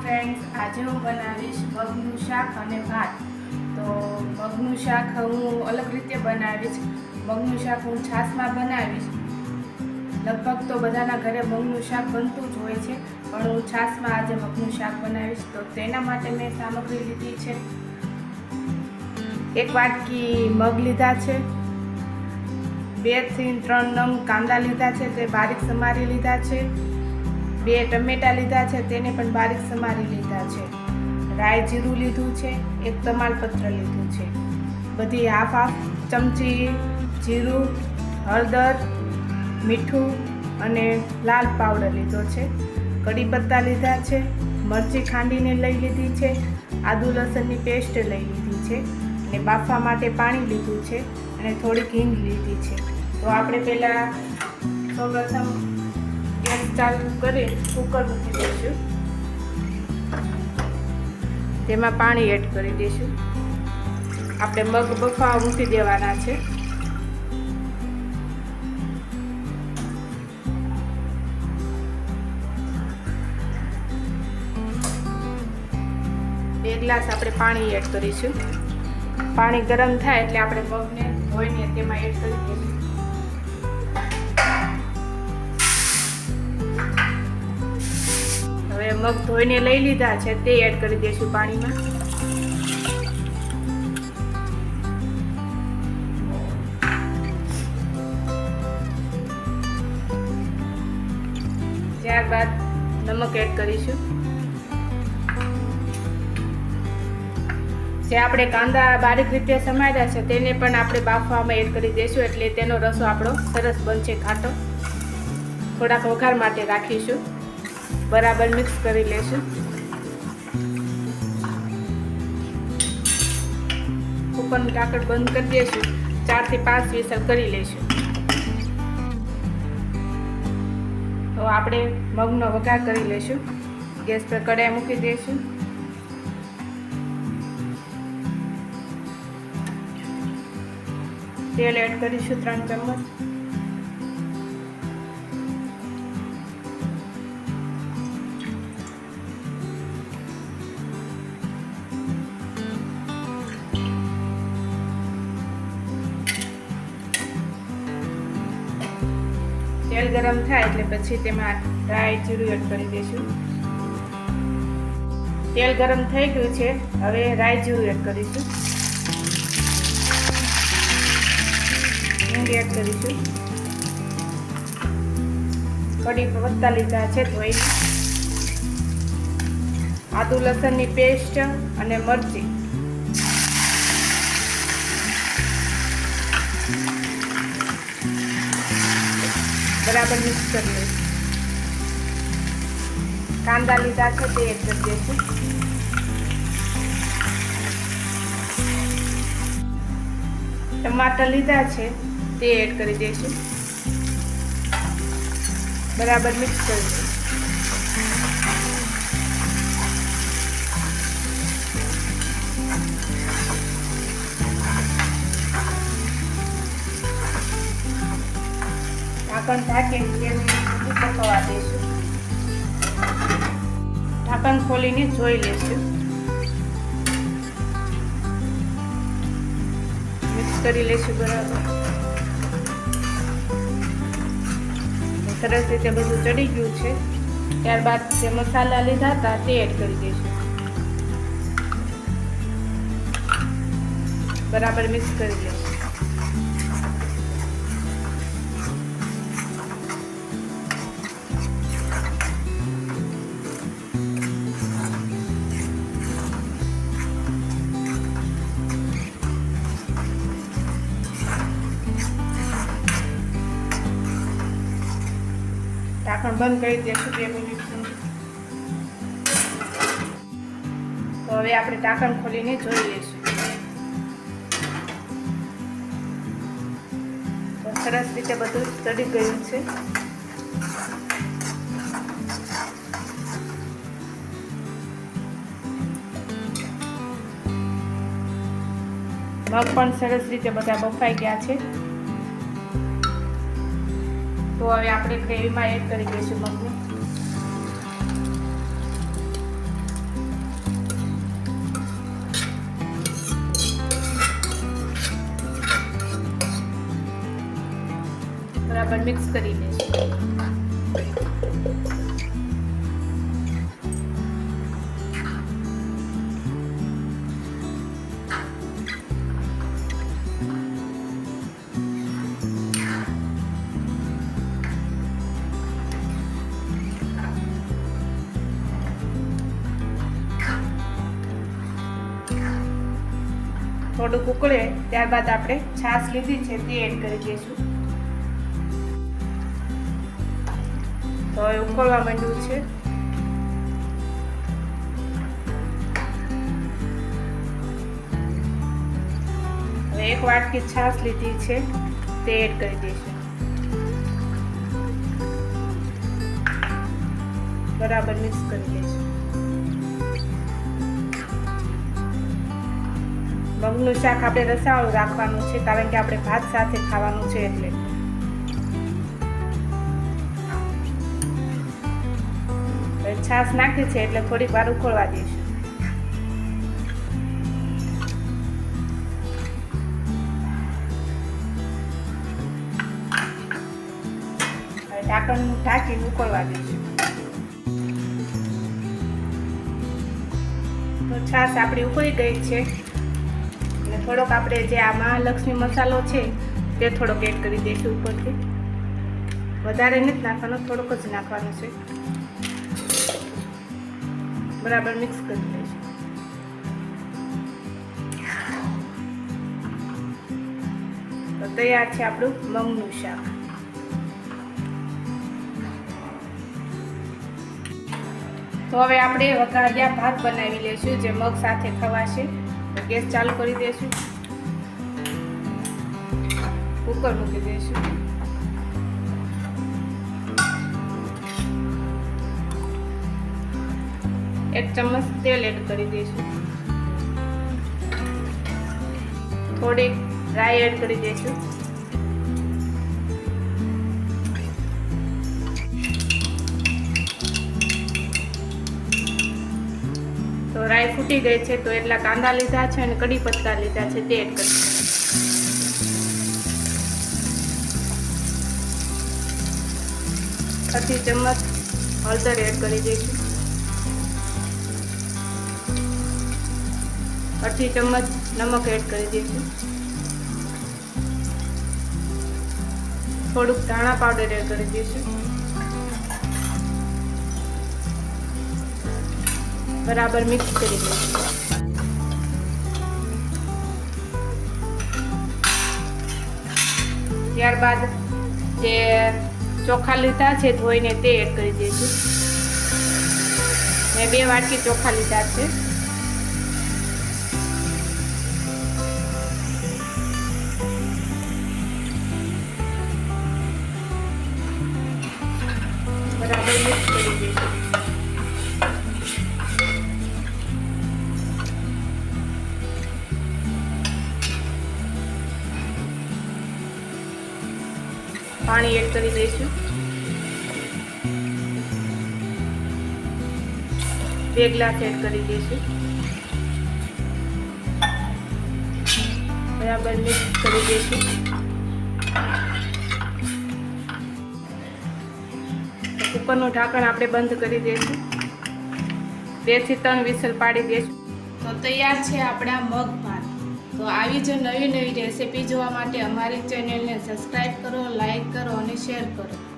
Friends આજે હું બનાવીશ મગનું શાક અને ભાત. તો મગનું શાક હું અલગ રીતે બનાવીશ. મગનું શાક હું છાશમાં બનાવીશ. લગભગ તો બધાના ઘરે મગનું શાક બનતું જ હોય છે, પણ હું છાશમાં આજે મગનું શાક બનાવીશ. તો તેના માટે મેં સામગ્રી લીધી છે. એક વાટકી મગ લીધા છે. બેથી ત્રણ નંગ કાંદા લીધા છે. તે બારીક સમારી લીધા છે. બે ટમેટા લીધા છે, તેને પણ બારીક સમારી લીધા છે. રાઈ જીરું લીધું છે, એક તમાલપત્ર લીધું છે. બધી હાફ હાફ ચમચી જીરું, હળદર, મીઠું અને લાલ પાવડર લીધો છે. કડી પત્તા લીધા છે, મરચી ખાંડીને લઈ લીધી છે, આદુ લસણની પેસ્ટ લઈ લીધી છે અને બાફવા માટે પાણી લીધું છે અને થોડીક હિંગ લીધી છે. તો આપણે પહેલાં સૌપ્રથમ ગેસ ચાલુ કરી કુકર મૂકી દઈશું. તેમાં પાણી એડ કરી દઈશું. આપણે મગ બફાવા મૂકી દેવાના છે. બે ગ્લાસ આપણે પાણી એડ કરીશું. પાણી ગરમ થાય એટલે આપણે મગને ધોઈને તેમાં એડ કરી દઈશું. હવે મગ ધોઈને લઈ લીધા છે, તે એડ કરી દઈશું પાણીમાં. ત્યારબાદ નમક એડ કરીશું. જે આપણે કાંદા બારીક રીતે સમાયેલા છે, તેને પણ આપણે બાફવામાં એડ કરી દઈશું, એટલે તેનો રસો આપણો સરસ બનશે ખાટો. થોડાક વઘાર માટે રાખીશું. બરાબર મિક્સ કરી લેશું. કુકરનું ઢાંકણ બંધ કરી દઈશું. ચારથી પાંચ વિસલ કરી લઈશું. તો આપણે મગનો વઘાર કરી લઈશું. ગેસ પર કઢાઈ મૂકી દઈશું. તેલ એડ કરીશું ત્રણ ચમચ. તેલ ગરમ થાય એટલે પછી તેમાં ડ્રાય જીરું એડ કરી દઈશું. તેલ ગરમ થઈ ગયું છે, હવે રાઈ, જીરું એડ કરીશું. હિંગ એડ કરીશું. કઢી વધતા લીધા છે ધોઈ આદુ, લસણની પેસ્ટ અને મરચી. બરાબર મિક્સ કરી લઈશું. કાંદા લીધા છે તે એડ કરી દઈશું ટમાટર લીધા છે તે એડ કરી દઈશું. બરાબર મિક્સ કરી દઈશું ઢાંકણ ઢાંકી બે મિનિટ પકવવા દઈશું. ઢાંકણ ખોલીને જોઈ લેશું. મિક્સ કરી લઈશું બરાબર. સરસ રીતે બધું ચડી ગયું છે. ત્યારબાદ જે મસાલા લીધા હતા તે એડ કરી દઈશું. બરાબર મિક્સ કરી લઈશું ઢાંકણ બંધ કરી દઈશું બે મિનિટનું તો હવે આપણે ઢાંકણ ખોલીને જોઈ લઈશું. તો સરસ રીતે બધું ચડી ગયું છે. મગ પણ સરસ રીતે બધા બફાઈ ગયા છે. તો હવે આપણે ગ્રેવીમાં એડ કરી દઈશું મગને બરાબર મિક્સ કરી દઈશું. થોડુંક ઉકળે, ત્યારબાદ આપણે છાશ લીધી છે, તે એડ કરી દઈશું. તો હવે ઉકળવા માંડ્યું છે. હવે એક વાટકી છાશ લીધી છે, તે એડ કરી દઈશું. બરાબર મિક્સ કરી દઈશું. મગનું શાક આપણે રસાવાળું રાખવાનું છે, કારણ કે આપણે ભાત સાથે ખાવાનું છે એટલે. છાશ નાખી છે એટલે થોડીક વાર ઉકળવા દઈશું. ઢાંકણનું ઢાંકણ ઢાંકીને ઉકળવા દઈશું. તો છાશ આપણી ઉકળી ગઈ છે. થોડોક આપણે જે આ મહાલક્ષ્મી મસાલો છે, તે થોડોક એડ કરી દઈશું ઉપરથી. વધારે નથી નાખવાનો, થોડોક જ નાખવાનો છે. બરાબર મિક્સ કરી દઈશું તો તૈયાર છે આપણું મગનું શાક. તો હવે આપણે વઘારિયા ભાત બનાવી લઈશું, જે મગ સાથે ખવાશે. ગેસ ચાલુ કરી દઈશું કુકર મૂકી દઈશું એક ચમચ તેલ એડ કરી દઈશું થોડીક રાઈ એડ કરી દઈશું ફૂટી ગઈ છે તો એટલા કાંદા લીધા છે અને કડી પત્તા લીધા છે તે એડ કરી. અડધી ચમચ હળદર એડ કરી દઈશું. અડધી ચમચ નમક એડ કરી દઈશું. થોડુંક ધાણા પાવડર એડ કરી દઈશું. બરાબર મિક્સ કરી દઈશું. ત્યારબાદ જે ચોખા લીધા છે, ધોઈને તે એડ કરી દઈશું. મેં બે વાટકી ચોખા લીધા છે. પાણી એડ કરી દઈશું. બે ગ્લાસ એડ કરી દઈશું. બરાબર મિક્સ કરી દઈશું. કુકરનું ઢાંકણ આપણે બંધ કરી દઈશું. બેથી ત્રણ વિસલ પાડી દઈશું. તો તૈયાર છે આપણા મગ તો આવી જ નવી નવી રેસીપી જોવા માટે અમારી ચેનલને સબસ્ક્રાઈબ કરો લાઈક કરો અને શેર કરો.